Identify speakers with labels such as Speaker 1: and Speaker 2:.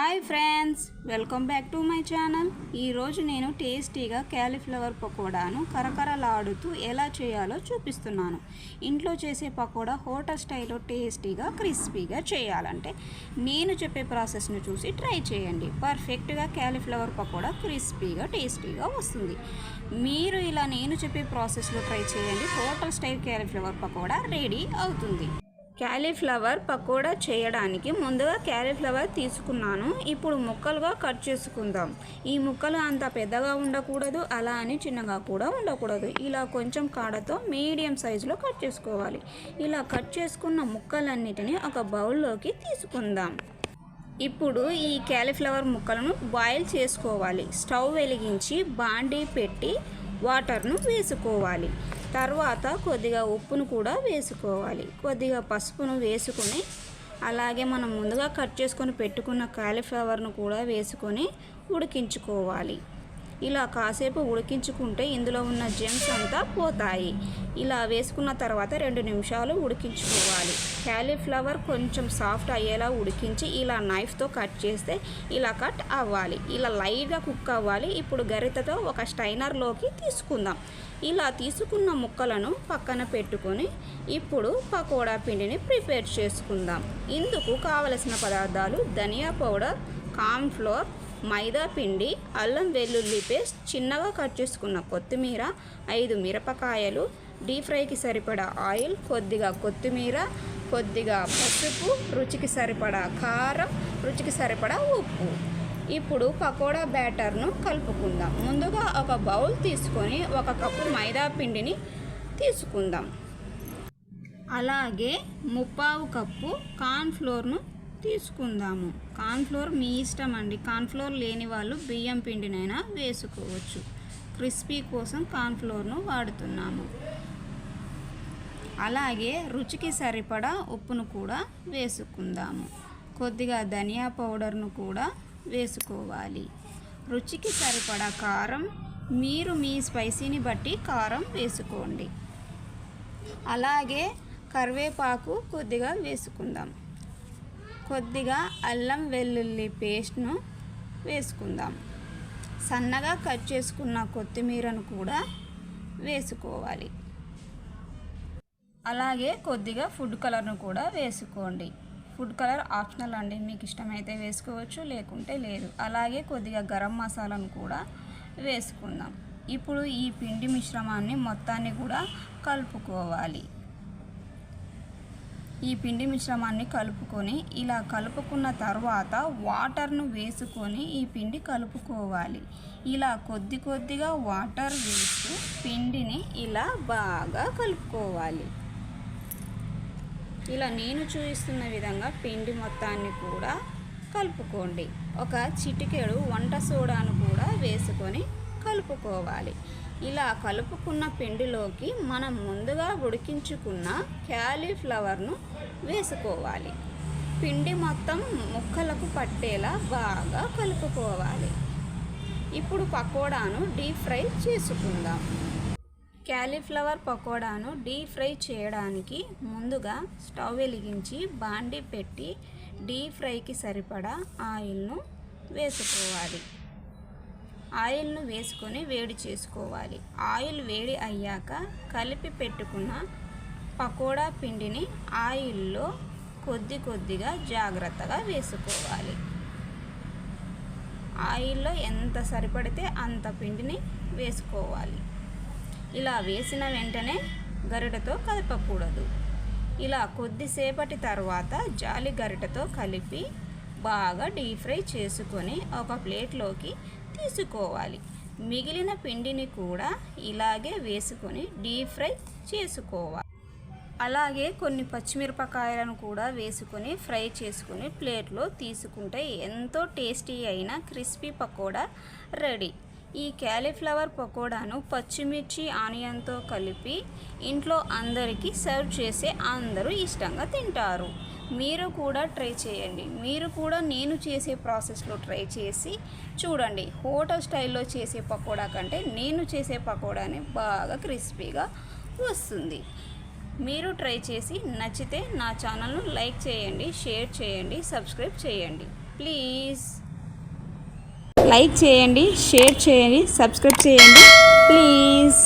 Speaker 1: Hi friends welcome back to my channel. ఈరోజు నేను టేస్టీగా క్యాలీఫ్లవర్ పకోడాను కరకరలాడుతూ ఎలా చేయాలో చూపిస్తున్నాను. ఇంట్లో చేసే పకోడా హోటల్ స్టైల్లో టేస్టీగా క్రిస్పీగా చేయాలంటే నేను చెప్పే ప్రాసెస్ను చూసి ట్రై చేయండి. పర్ఫెక్ట్గా క్యాలీఫ్లవర్ పకోడా క్రిస్పీగా టేస్టీగా వస్తుంది. మీరు ఇలా నేను చెప్పే ప్రాసెస్లో ట్రై చేయండి. Hotel style cauliflower pakoda ready అవుతుంది. క్యాలీఫ్లవర్ పకోడా చేయడానికి ముందుగా క్యాలీఫ్లవర్ తీసుకున్నాను. ఇప్పుడు ముక్కలుగా కట్ చేసుకుందాం. ఈ ముక్కలు అంత పెద్దగా ఉండకూడదు అలా అని చిన్నగా కూడా ఉండకూడదు. ఇలా కొంచెం కాడతో మీడియం సైజులో కట్ చేసుకోవాలి. ఇలా కట్ చేసుకున్న ముక్కలన్నిటిని ఒక బౌల్లోకి తీసుకుందాం. ఇప్పుడు ఈ క్యాలీఫ్లవర్ ముక్కలను బాయిల్ చేసుకోవాలి. స్టవ్ వెలిగించి బాండీ పెట్టి వాటర్ను వేసుకోవాలి. తర్వాత కొద్దిగా ఉప్పును కూడా వేసుకోవాలి. కొద్దిగా పసుపును వేసుకొని అలాగే మనం ముందుగా కట్ చేసుకొని పెట్టుకున్న కాలీఫ్లవర్ను కూడా వేసుకొని ఉడికించుకోవాలి. ఇలా కాసేపు ఉడికించుకుంటే ఇందులో ఉన్న జెమ్స్ అంతా పోతాయి. ఇలా వేసుకున్న తర్వాత రెండు నిమిషాలు ఉడికించుకోవాలి. క్యాలీఫ్లవర్ కొంచెం సాఫ్ట్ అయ్యేలా ఉడికించి ఇలా నైఫ్తో కట్ చేస్తే ఇలా కట్ అవ్వాలి. ఇలా లైట్గా కుక్ అవ్వాలి. ఇప్పుడు గరిటతో ఒక స్టైనర్లోకి తీసుకుందాం. ఇలా తీసుకున్న ముక్కలను పక్కన పెట్టుకొని ఇప్పుడు పకోడా పిండిని ప్రిపేర్ చేసుకుందాం. ఇందుకు కావలసిన పదార్థాలు ధనియా పౌడర్ కార్న్ఫ్లోర్ మైదా పిండి అల్లం వెల్లుల్లి పేస్ట్ చిన్నగా కట్ చేసుకున్న కొత్తిమీర ఐదు మిరపకాయలు డీప్ ఫ్రైకి సరిపడా ఆయిల్ కొద్దిగా కొత్తిమీర కొద్దిగా పసుపు రుచికి సరిపడా కారం రుచికి సరిపడా ఉప్పు. ఇప్పుడు పకోడా బ్యాటర్ను కలుపుకుందాం. ముందుగా ఒక బౌల్ తీసుకొని ఒక కప్పు మైదా పిండిని తీసుకుందాం. అలాగే ముప్పావు కప్పు కార్న్ఫ్లోర్ను తీసుకుందాము. కార్న్ఫ్లోర్ మీ ఇష్టం అండి. కార్న్ఫ్లోర్ లేని వాళ్ళు బియ్యం పిండినైనా వేసుకోవచ్చు. క్రిస్పీ కోసం కార్న్ఫ్లోర్ను వాడుతున్నాము. అలాగే రుచికి సరిపడా ఉప్పును కూడా వేసుకుందాము. కొద్దిగా ధనియా పౌడర్ను కూడా వేసుకోవాలి. రుచికి సరిపడా కారం మీరు మీ స్పైసీని బట్టి కారం వేసుకోండి. అలాగే కరివేపాకు కొద్దిగా వేసుకుందాం. కొద్దిగా అల్లం వెల్లుల్లి పేస్ట్ను వేసుకుందాం. సన్నగా కట్ చేసుకున్న కొత్తిమీరను కూడా వేసుకోవాలి. అలాగే కొద్దిగా ఫుడ్ కలర్ను కూడా వేసుకోండి. ఫుడ్ కలర్ ఆప్షనల్ అండి. మీకు ఇష్టమైతే వేసుకోవచ్చు లేకుంటే లేదు. అలాగే కొద్దిగా గరం మసాలాను కూడా వేసుకుందాం. ఇప్పుడు ఈ పిండి మిశ్రమాన్ని మొత్తాన్ని కూడా కలుపుకోవాలి. ఈ పిండి మిశ్రమాన్ని కలుపుకొని ఇలా కలుపుకున్న తర్వాత వాటర్ను వేసుకొని ఈ పిండి కలుపుకోవాలి. ఇలా కొద్ది కొద్దిగా వాటర్ వేస్తూ పిండిని ఇలా బాగా కలుపుకోవాలి. ఇలా నేను చూపిస్తున్న విధంగా పిండి మొత్తాన్ని కూడా కలుపుకోండి. ఒక చిటికెడు వంట సోడాను కూడా వేసుకొని కలుపుకోవాలి. ఇలా కలుపుకున్న పిండిలోకి మనం ముందుగా ఉడికించుకున్న క్యాలీఫ్లవర్ను వేసుకోవాలి. పిండి మొత్తం ముక్కలకు పట్టేలా బాగా కలుపుకోవాలి. ఇప్పుడు పకోడాను డీప్ ఫ్రై చేసుకుందాం. క్యాలీఫ్లవర్ పకోడాను డీప్ ఫ్రై చేయడానికి ముందుగా స్టవ్ వెలిగించి బాండి పెట్టి డీప్ ఫ్రైకి సరిపడా ఆయిల్ను వేసుకోవాలి. ఆయిల్ను వేసుకొని వేడి చేసుకోవాలి. ఆయిల్ వేడి అయ్యాక కలిపి పెట్టుకున్న పకోడా పిండిని ఆయిల్లో కొద్ది కొద్దిగా జాగ్రత్తగా వేసుకోవాలి. ఆయిల్లో ఎంత సరిపడితే అంత పిండిని వేసుకోవాలి. ఇలా వేసిన వెంటనే గరిటతో కలపకూడదు. ఇలా కొద్దిసేపటి తర్వాత జాలి గరిటతో కలిపి బాగా డీప్ ఫ్రై చేసుకొని ఒక ప్లేట్లోకి తీసుకోవాలి. మిగిలిన పిండిని కూడా ఇలాగే వేసుకొని డీప్ ఫ్రై చేసుకోవాలి. అలాగే కొన్ని పచ్చిమిరపకాయలను కూడా వేసుకొని ఫ్రై చేసుకొని ప్లేట్లో తీసుకుంటే ఎంతో టేస్టీ అయిన క్రిస్పీ పకోడా రెడీ. ఈ క్యాలీఫ్లవర్ పకోడాను పచ్చిమిర్చి ఆనియన్తో కలిపి ఇంట్లో అందరికీ సర్వ్ చేసే అందరూ ఇష్టంగా తింటారు. మీరు కూడా ట్రై చేయండి. మీరు కూడా నేను చేసే ప్రాసెస్లో ట్రై చేసి చూడండి. హోటల్ స్టైల్లో చేసే పకోడా కంటే నేను చేసే పకోడానే బాగా క్రిస్పీగా వస్తుంది. మీరు ట్రై చేసి నచ్చితే నా ఛానల్ను లైక్ చేయండి షేర్ చేయండి సబ్స్క్రైబ్ చేయండి. ప్లీజ్. లైక్ చేయండి షేర్ చేయండి సబ్స్క్రైబ్ చేయండి. ప్లీజ్.